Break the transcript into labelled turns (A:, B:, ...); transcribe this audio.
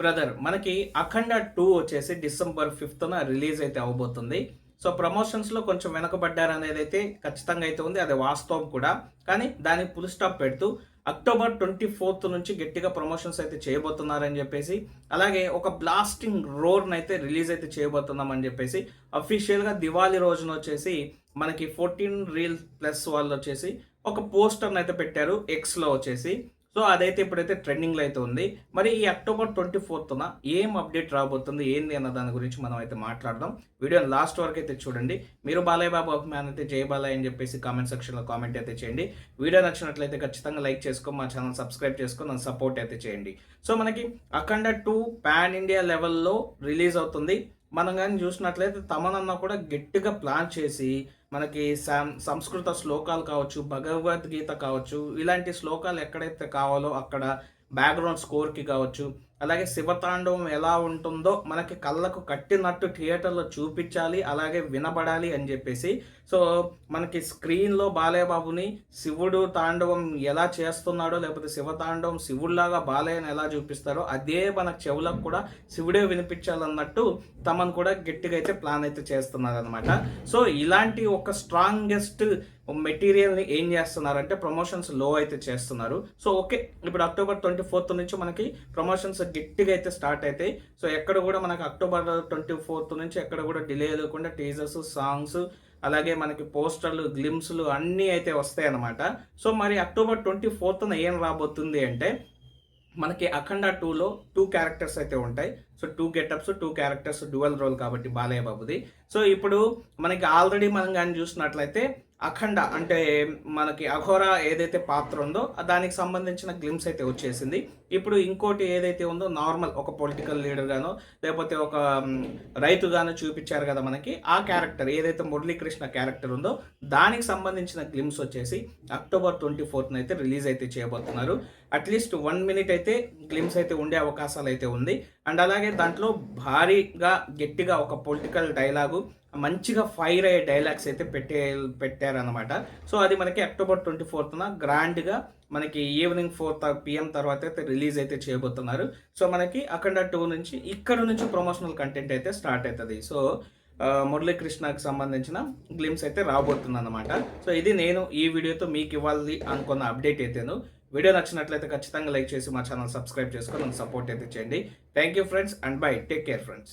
A: Brother మనకి Akhanda two వచ్చేసి December ఫిఫ్త్న రిలీజ్ అయితే అవబోతుంది. సో ప్రమోషన్స్లో కొంచెం వెనకబడ్డారు అనేది అయితే ఖచ్చితంగా అయితే ఉంది. అది వాస్తవం కూడా. కానీ దానికి ఫుల్ స్టాప్ పెడుతూ అక్టోబర్ ట్వంటీ ఫోర్త్ నుంచి గట్టిగా ప్రమోషన్స్ అయితే చేయబోతున్నారని చెప్పేసి అలాగే ఒక బ్లాస్టింగ్ రోర్ని అయితే రిలీజ్ అయితే చేయబోతున్నామని చెప్పేసి అఫీషియల్గా దివాళీ రోజున వచ్చేసి మనకి ఫోర్టీన్ రీల్ ప్లస్ వాళ్ళు వచ్చేసి ఒక పోస్టర్ని అయితే పెట్టారు. ఎక్స్లో వచ్చేసి సో అదైతే ఇప్పుడైతే ట్రెండింగ్లో అయితే ఉంది. మరి ఈ అక్టోబర్ ట్వంటీ ఫోర్త్న ఏం అప్డేట్ రాబోతుంది ఏంది అన్న దాని గురించి మనం అయితే మాట్లాడదాం. వీడియో లాస్ట్ వరకు అయితే చూడండి. మీరు బాలయ్య బాబు అభిమాన్ అయితే జయ బాలయ్య అని చెప్పేసి కామెంట్ సెక్షన్లో కామెంట్ అయితే చేయండి. వీడియో నచ్చినట్లయితే ఖచ్చితంగా లైక్ చేసుకో మా ఛానల్ సబ్స్క్రైబ్ చేసుకో నన్ను సపోర్ట్ అయితే చేయండి. సో మనకి అఖండ టూ పాన్ ఇండియా లెవెల్లో రిలీజ్ అవుతుంది. మనం కానీ చూసినట్లయితే తమనన్న కూడా గట్టిగా ప్లాన్ చేసి మనకి సం- సంస్కృత శ్లోకాలు కావచ్చు భగవద్గీత కావచ్చు ఇలాంటి శ్లోకాలు ఎక్కడైతే కావాలో అక్కడ బ్యాక్గ్రౌండ్ స్కోర్కి కావచ్చు అలాగే శివతాండవం ఎలా ఉంటుందో మనకి కళ్ళకు కట్టినట్టు థియేటర్లో చూపించాలి అలాగే వినబడాలి అని చెప్పేసి. సో మనకి స్క్రీన్లో బాలయ్యబాబుని శివుడు తాండవం ఎలా చేస్తున్నాడో లేకపోతే శివతాండవం శివుడిలాగా బాలయ్యని ఎలా చూపిస్తారో అదే మన చెవులకు కూడా శివుడే వినిపించాలన్నట్టు తమను కూడా గట్టిగా అయితే ప్లాన్ అయితే చేస్తున్నారు అనమాట సో ఇలాంటి ఒక స్ట్రాంగెస్ట్ మెటీరియల్ని ఏం చేస్తున్నారంటే ప్రమోషన్స్లో అయితే చేస్తున్నారు. సో ఓకే ఇప్పుడు అక్టోబర్ ట్వంటీ ఫోర్త్ నుంచి మనకి ప్రమోషన్స్ గట్టిగా అయితే స్టార్ట్ అవుతాయి సో ఎక్కడ కూడా మనకి అక్టోబర్ ట్వంటీ ఫోర్త్ నుంచి ఎక్కడ కూడా డిలే లేకుండా టీజర్స్ సాంగ్స్ అలాగే మనకి పోస్టర్లు గ్లిమ్స్లు అన్నీ అయితే వస్తాయి అన్నమాట. సో మరి అక్టోబర్ ట్వంటీ ఫోర్త్న ఏం రాబోతుంది అంటే మనకి అఖండ టూలో టూ క్యారెక్టర్స్ అయితే ఉంటాయి. So two getups two characters dual role కాబట్టి బాలయ్య బాబుది. సో ఇప్పుడు మనకి ఆల్రెడీ మనం కానీ చూసినట్లయితే అఖండ అంటే మనకి అఘోరా ఏదైతే పాత్ర ఉందో దానికి సంబంధించిన గ్లిమ్స్ అయితే వచ్చేసింది. ఇప్పుడు ఇంకోటి ఏదైతే ఉందో నార్మల్ ఒక పొలిటికల్ లీడర్ గానో లేకపోతే ఒక రైతు గానో చూపించారు కదా మనకి ఆ క్యారెక్టర్ ఏదైతే మురళీకృష్ణ క్యారెక్టర్ ఉందో దానికి సంబంధించిన గ్లిమ్స్ వచ్చేసి అక్టోబర్ ట్వంటీ ఫోర్త్న అయితే రిలీజ్ అయితే చేయబోతున్నారు. అట్లీస్ట్ వన్ మినిట్ అయితే గ్లిమ్స్ అయితే ఉండే అవకాశాలు అయితే ఉంది. అండ్ అలాగే దాంట్లో భారీగా గట్టిగా ఒక పొలిటికల్ డైలాగు మంచిగా ఫైర్ అయ్యే డైలాగ్స్ అయితే పెట్టే పెట్టారనమాట సో అది మనకి అక్టోబర్ ట్వంటీ ఫోర్త్న గ్రాండ్గా మనకి ఈవినింగ్ ఫోర్ పిఎం తర్వాత అయితే రిలీజ్ అయితే చేయబోతున్నారు. సో మనకి అఖండ టూ నుంచి ఇక్కడ నుంచి ప్రమోషనల్ కంటెంట్ అయితే స్టార్ట్ అవుతుంది. సో మురళీకృష్ణకి సంబంధించిన గ్లిమ్స్ అయితే రాబోతుంది అనమాట సో ఇది నేను ఈ వీడియోతో మీకు ఇవ్వాలి అనుకున్న అప్డేట్ అయితేను. వీడియో నచ్చినట్లయితే ఖచ్చితంగా లైక్ చేసి మా ఛానల్ సబ్స్క్రైబ్ చేసుకొని సపోర్ట్ అయితే చేయండి. Thank you friends and bye take care friends